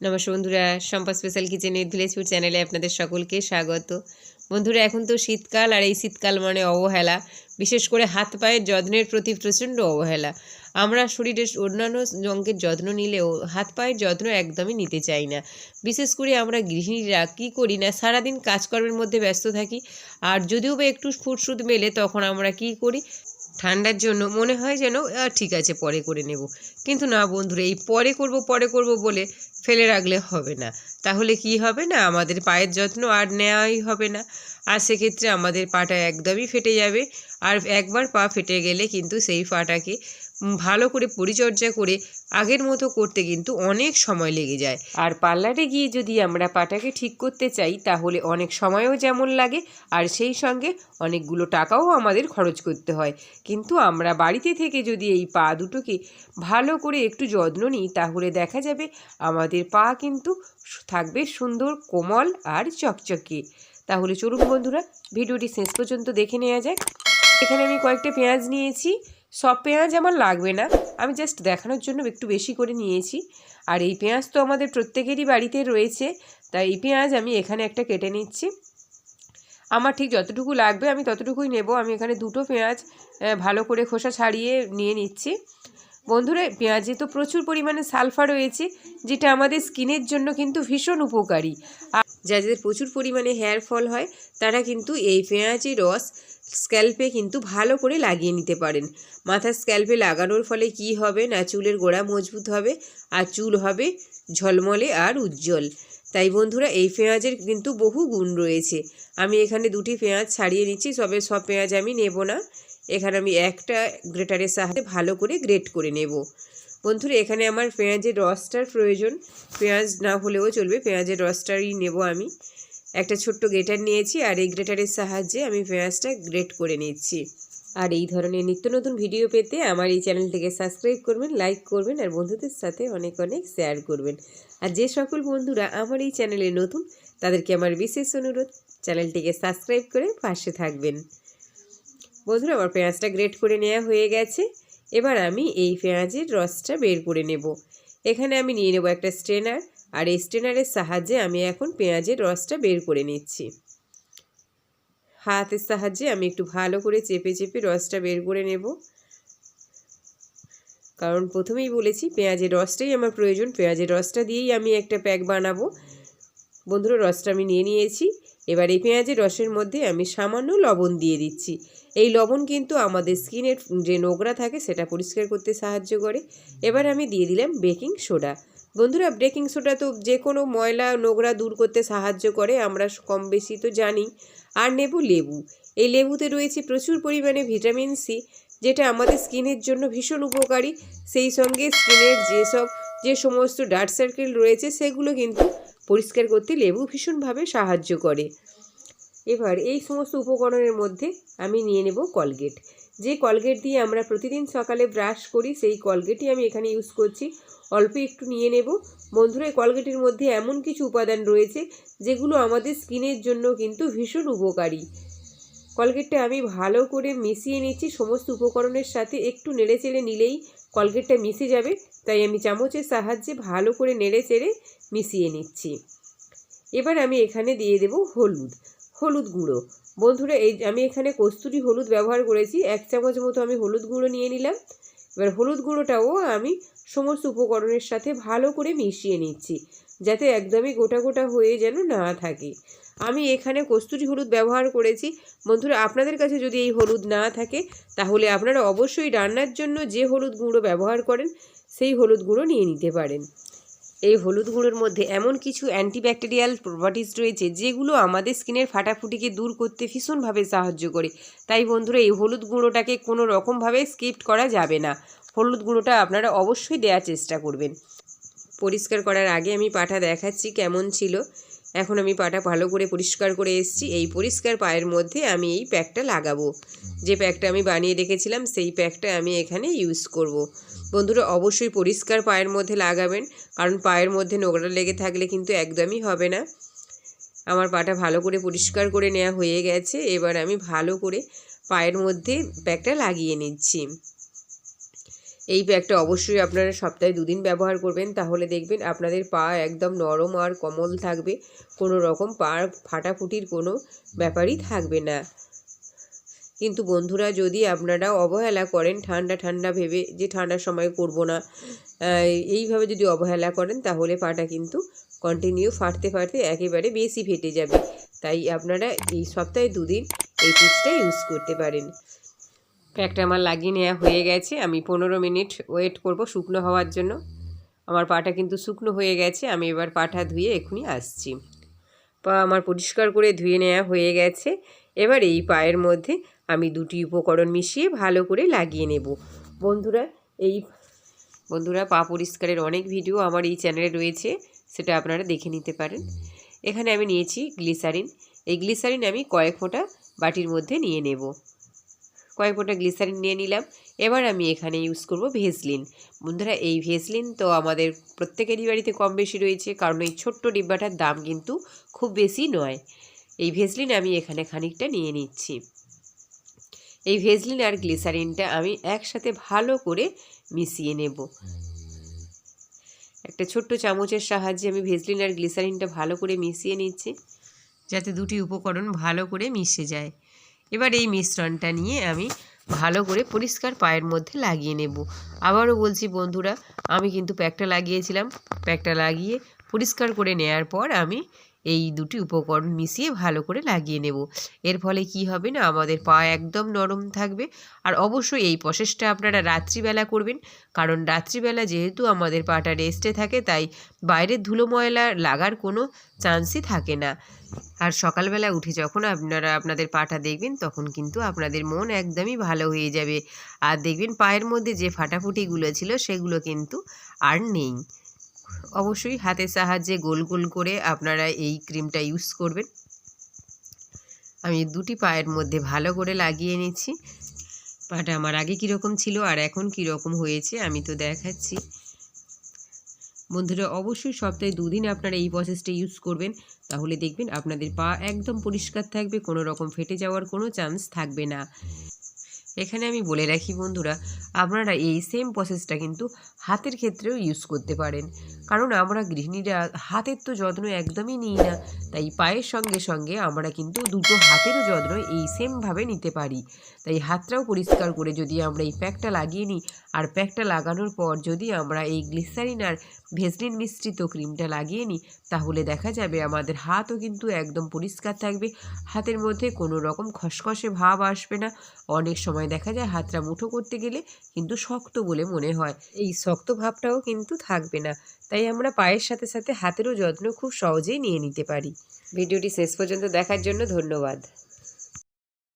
নমস্কার বন্ধুরা সম্পা special village food চ্যানেলে আপনাদের সকলকে স্বাগত। বন্ধুরা, এখন তো শীতকাল আর এই শীতকাল মানে অবহেলা। বিশেষ করে হাত পায়ের যত্নের প্রতি প্রচণ্ড অবহেলা। আমরা শরীরের অন্যান্য অঙ্গের যত্ন নিলেও হাত পায়ের যত্ন একদমই নিতে চাই না। বিশেষ করে আমরা গৃহিণীরা কী করি না, সারাদিন কাজকর্মের মধ্যে ব্যস্ত থাকি। আর যদিও বা একটু ফুটসুট মেলে, তখন আমরা কী করি? ঠান্ডার জন্য মনে হয় যেন ঠিক আছে, পরে করে নেব। কিন্তু না বন্ধুরা, এই পরে করব পরে করব বলে ফেলে রাখলে হবে না। তাহলে কি হবে না? আমাদের পায়ের যত্ন আর নেওয়াই হবে না। আর সেক্ষেত্রে আমাদের পাটা একদমই ফেটে যাবে। আর একবার পা ফেটে গেলে কিন্তু সেই পাটাকে ভালো করে পরিচর্যা করে আগের মতো করতে কিন্তু অনেক সময় লেগে যায়। আর পার্লারে গিয়ে যদি আমরা পাটাকে ঠিক করতে চাই, তাহলে অনেক সময়ও যেমন লাগে, আর সেই সঙ্গে অনেকগুলো টাকাও আমাদের খরচ করতে হয়। কিন্তু আমরা বাড়িতে থেকে যদি এই পা দুটোকে ভালো করে একটু যত্ন নিই, তাহলে দেখা যাবে আমাদের পা কিন্তু থাকবে সুন্দর, কোমল আর চকচকে। তাহলে চলুন বন্ধুরা, ভিডিওটি শেষ পর্যন্ত দেখে নেওয়া যাক। এখানে আমি কয়েকটা পেঁয়াজ নিয়েছি। সব পেঁয়াজ আমার লাগবে না। আমি জাস্ট দেখানোর জন্য একটু বেশি করে নিয়েছি। আর এই পেঁয়াজ তো আমাদের প্রত্যেকেরই বাড়িতে রয়েছে। তাই এই পেঁয়াজ আমি এখানে একটা কেটে নিচ্ছি। আমার ঠিক যতটুকু লাগবে আমি ততটুকুই নেব। আমি এখানে দুটো পেঁয়াজ ভালো করে খোসা ছাড়িয়ে নিয়ে নিচ্ছি। বন্ধুরা, পেঁয়াজে তো প্রচুর পরিমাণে সালফার রয়েছে, যেটা আমাদের স্কিনের জন্য কিন্তু ভীষণ উপকারী। আর যাদের প্রচুর পরিমাণে হেয়ার ফল হয়, তারা কিন্তু এই পেঁয়াজের রস স্ক্যাল্পে কিন্তু ভালো করে লাগিয়ে নিতে পারেন। মাথার স্ক্যাল্পে লাগানোর ফলে কি হবে না, চুলের গোড়া মজবুত হবে, আর চুল হবে ঝলমলে আর উজ্জ্বল। তাই বন্ধুরা, এই পেঁয়াজের কিন্তু বহু গুণ রয়েছে। আমি এখানে দুটি পেঁয়াজ ছাড়িয়ে নিচ্ছি সবে সব পেঁয়াজ আমি নেব না। এখানে আমি একটা গ্রেটারের সাহায্যে ভালো করে গ্রেট করে নেব। বন্ধুরা, এখানে আমার পেঁয়াজের রসটার প্রয়োজন। পেঁয়াজ না হলেও চলবে, পেঁয়াজের রসটারই নেব আমি। একটা ছোট্ট গ্রেটার নিয়েছি আর এই গ্রেটারের সাহায্যে আমি পেঁয়াজটা গ্রেট করে নিচ্ছি। আর এই ধরনের নিত্য নতুন ভিডিও পেতে আমার এই চ্যানেলটিকে সাবস্ক্রাইব করবেন, লাইক করবেন আর বন্ধুদের সাথে অনেক অনেক শেয়ার করবেন। আর যে সকল বন্ধুরা আমার এই চ্যানেলে নতুন, তাদেরকে আমার বিশেষ অনুরোধ, চ্যানেলটিকে সাবস্ক্রাইব করে পাশে থাকবেন। বন্ধুরা, আমার পেঁয়াজটা গ্রেট করে নেওয়া হয়ে গেছে। এবার আমি এই পেঁয়াজের রসটা বের করে নেব। এখানে আমি নিয়ে নেব একটা স্ট্রেনার, আর এই স্ট্রেনারের সাহায্যে আমি এখন পেঁয়াজের রসটা বের করে নিচ্ছি। হাতের সাহায্যে আমি একটু ভালো করে চেপে চেপে রসটা বের করে নেব। কারণ প্রথমেই বলেছি, পেঁয়াজের রসটাই আমার প্রয়োজন। পেঁয়াজের রসটা দিয়েই আমি একটা প্যাক বানাবো। বন্ধুরা, রসটা আমি নিয়ে নিয়েছি। এবার এই পেঁয়াজের রসের মধ্যে আমি সামান্য লবণ দিয়ে দিচ্ছি। এই লবণ কিন্তু আমাদের স্কিনের যে নোংরা থাকে সেটা পরিষ্কার করতে সাহায্য করে। এবার আমি দিয়ে দিলাম বেকিং সোডা। বন্ধুরা, বেকিং সোডা তো যে কোনো ময়লা নোংরা দূর করতে সাহায্য করে, আমরা কম বেশি তো জানি। আর নেব লেবু। এই লেবুতে রয়েছে প্রচুর পরিমাণে ভিটামিন সি, যেটা আমাদের স্কিনের জন্য ভীষণ উপকারী। সেই সঙ্গে স্কিনের যেসব, যে সমস্ত ডার্ক সার্কেল রয়েছে, সেগুলো কিন্তু পরিষ্কার করতে লেবু ভীষণভাবে সাহায্য করে। এবার এই সমস্ত উপকরণের মধ্যে আমি নিয়ে নেব কলগেট। যে কলগেট দিয়ে আমরা প্রতিদিন সকালে ব্রাশ করি, সেই কলগেটই আমি এখানে ইউজ করছি। অল্প একটু নিয়ে নেব। বন্ধুরা কলগেটের মধ্যে এমন কিছু উপাদান রয়েছে, যেগুলো আমাদের স্কিনের জন্য কিন্তু ভীষণ উপকারী। কলগেটটা আমি ভালো করে মিশিয়ে নিচ্ছি, সমস্ত উপকরণের সাথে একটু নেড়ে চেড়ে নিলেই কলগেটটা মিশে যাবে। তাই আমি চামচের সাহায্যে ভালো করে নেড়ে চেড়ে মিশিয়ে নিচ্ছি। এবার আমি এখানে দিয়ে দেব হলুদ। হলুদ গুঁড়ো। বন্ধুরা, এই আমি এখানে কস্তুরি হলুদ ব্যবহার করেছি। এক চামচ মতো আমি হলুদ গুঁড়ো নিয়ে নিলাম। এবার হলুদ গুঁড়োটাও আমি সমস্ত উপকরণের সাথে ভালো করে মিশিয়ে নিচ্ছি, যাতে একদমই গোটা গোটা হয়ে যেন না থাকে। আমি এখানে কস্তুরি হলুদ ব্যবহার করেছি। বন্ধুরা, আপনাদের কাছে যদি এই হলুদ না থাকে, তাহলে আপনারা অবশ্যই রান্নার জন্য যে হলুদ গুঁড়ো ব্যবহার করেন, সেই হলুদ গুঁড়ো নিয়ে নিতে পারেন। এই হলুদ গুঁড়োর মধ্যে এমন কিছু অ্যান্টিব্যাকটেরিয়াল প্রপার্টিস রয়েছে যেগুলো আমাদের স্কিনের ফাটাফুটিকে দূর করতে ভীষণভাবে সাহায্য করে। তাই বন্ধুরা, এই হলুদ গুঁড়োটাকে কোনো রকমভাবে স্কিপ্ট করা যাবে না। হলুদ গুঁড়োটা আপনারা অবশ্যই দেওয়ার চেষ্টা করবেন। পরিষ্কার করার আগে আমি পাঠা দেখাচ্ছি কেমন ছিল। এখন আমি পাটা ভালো করে পরিষ্কার করে এসেছি। এই পরিষ্কার পায়ের মধ্যে আমি এই প্যাকটা লাগাবো। যে প্যাকটা আমি বানিয়ে রেখেছিলাম, সেই প্যাকটা আমি এখানে ইউজ করব। বন্ধুরা, অবশ্যই পরিষ্কার পায়ের মধ্যে লাগাবেন, কারণ পায়ের মধ্যে নোংরা লেগে থাকলে কিন্তু একদমই হবে না। আমার পাটা ভালো করে পরিষ্কার করে নেওয়া হয়ে গেছে। এবার আমি ভালো করে পায়ের মধ্যে প্যাকটা লাগিয়ে নিচ্ছি। এই প্যাকটা অবশ্যই আপনারা সপ্তাহে দুদিন ব্যবহার করবেন, তাহলে দেখবেন আপনাদের পা একদম নরম আর কমল থাকবে। কোনো রকম পা ফাটাফুটির কোনো ব্যাপারই থাকবে না। কিন্তু বন্ধুরা, যদি আপনারা অবহেলা করেন, ঠান্ডা ঠান্ডা ভেবে যে ঠান্ডার সময় করব না এইভাবে যদি অবহেলা করেন, তাহলে পাটা কিন্তু কন্টিনিউ ফাটতে ফাটতে একেবারে বেশি ফেটে যাবে। তাই আপনারা এই সপ্তাহে দুদিন এই টিপসটা ইউজ করতে পারেন। প্যাকটা আমার লাগিয়ে নেওয়া হয়ে গেছে। আমি পনেরো মিনিট ওয়েট করব শুকনো হওয়ার জন্য। আমার পাটা কিন্তু শুকনো হয়ে গেছে। আমি এবার পাটা ধুয়ে এখনই আসছি। পা আমার পরিষ্কার করে ধুয়ে নেওয়া হয়ে গেছে। এবার এই পায়ের মধ্যে আমি দুটি উপকরণ মিশিয়ে ভালো করে লাগিয়ে নেব। বন্ধুরা, এই বন্ধুরা, পা পরিষ্কারের অনেক ভিডিও আমার এই চ্যানেলে রয়েছে। সেটা আপনারা দেখে নিতে পারেন। এখানে আমি নিয়েছি গ্লিসারিন এই গ্লিসারিন আমি কয়েক ফোঁটা বাটির মধ্যে নিয়ে নেব। কয়েক ফোঁটা গ্লিসারিন নিয়ে নিলাম। এবার আমি এখানে ইউজ করব ভেসলিন বন্ধুরা, এই ভেসলিন তো আমাদের প্রত্যেকেরই বাড়িতে কম বেশি রয়েছে, কারণ এই ছোট্ট ডিব্বাটার দাম কিন্তু খুব বেশি নয়। এই ভেসলিন আমি এখানে খানিকটা নিয়ে নিচ্ছি। এই ভেসলিন আর গ্লিসারিনটা আমি একসাথে ভালো করে মিশিয়ে নেব। একটা ছোট্ট চামচের সাহায্যে আমি ভেসলিন আর গ্লিসারিনটা ভালো করে মিশিয়ে নিচ্ছি, যাতে দুটি উপকরণ ভালো করে মিশে যায়। এবার এই মিশ্রণটা নিয়ে আমি ভালো করে পরিষ্কার পায়ের মধ্যে লাগিয়ে নেব। আবারও বলছি, বন্ধুরা, আমি কিন্তু প্যাকটা লাগিয়েছিলাম। প্যাকটা লাগিয়ে পরিষ্কার করে নেয়ার পর আমি এই দুটি উপকরণ মিশিয়ে ভালো করে লাগিয়ে নেব। এর ফলে কি হবে না, আমাদের পা একদম নরম থাকবে। আর অবশ্যই এই প্রসেসটা আপনারা রাত্রিবেলা করবেন, কারণ রাত্রিবেলা যেহেতু আমাদের পাটা রেস্টে থাকে, তাই বাইরের ধুলো ময়লা লাগার কোনো চান্সই থাকে না। আর সকালবেলা উঠে যখন আপনারা আপনাদের পাটা দেখবেন, তখন কিন্তু আপনাদের মন একদমই ভালো হয়ে যাবে। আর দেখবেন পায়ের মধ্যে যে ফাটাফুটিগুলো ছিল, সেগুলো কিন্তু আর নেই। অবশ্যই হাতের সাহায্যে গোল গোল করে আপনারা এই ক্রিমটা ইউজ করবেন। আমি দুটি পায়ের মধ্যে ভালো করে লাগিয়ে নিচ্ছি। পাটা আমার আগে কীরকম ছিল আর এখন কীরকম হয়েছে আমি তো দেখাচ্ছি। বন্ধুরা, অবশ্যই সপ্তাহে দুদিন আপনারা এই প্রসেসটা ইউজ করবেন। তাহলে দেখবেন আপনাদের পা একদম পরিষ্কার থাকবে, কোনো রকম ফেটে যাওয়ার কোনো চান্স থাকবে না। এখানে আমি বলে রাখি বন্ধুরা, আপনারা এই সেম প্রসেসটা কিন্তু হাতের ক্ষেত্রেও ইউজ করতে পারেন। কারণ আমরা গৃহিণীরা হাতের তো যত্ন একদমই নিই না, তাই পায়ের সঙ্গে সঙ্গে আমরা কিন্তু দুটো হাতেরও যত্ন এই সেমভাবে নিতে পারি। তাই হাতটাও পরিষ্কার করে যদি আমরা এই প্যাকটা লাগিয়ে নিই, আর প্যাকটা লাগানোর পর যদি আমরা এই গ্লিসারিন আর ভেসলিন মিশ্রিত ক্রিমটা লাগিয়ে নিই, তাহলে দেখা যাবে আমাদের হাতও কিন্তু একদম পরিষ্কার থাকবে। হাতের মধ্যে কোনো রকম খসখসে ভাব আসবে না। অনেক সময় দেখা যায় হাতটা মুঠো করতে গেলে কিন্তু শক্ত বলে মনে হয়। এই শক্ত ভাবটাও কিন্তু থাকবে না। তাই আমরা পায়ের সাথে সাথে হাতেরও যত্ন খুব সহজেই নিয়ে নিতে পারি। ভিডিওটি শেষ পর্যন্ত দেখার জন্য ধন্যবাদ।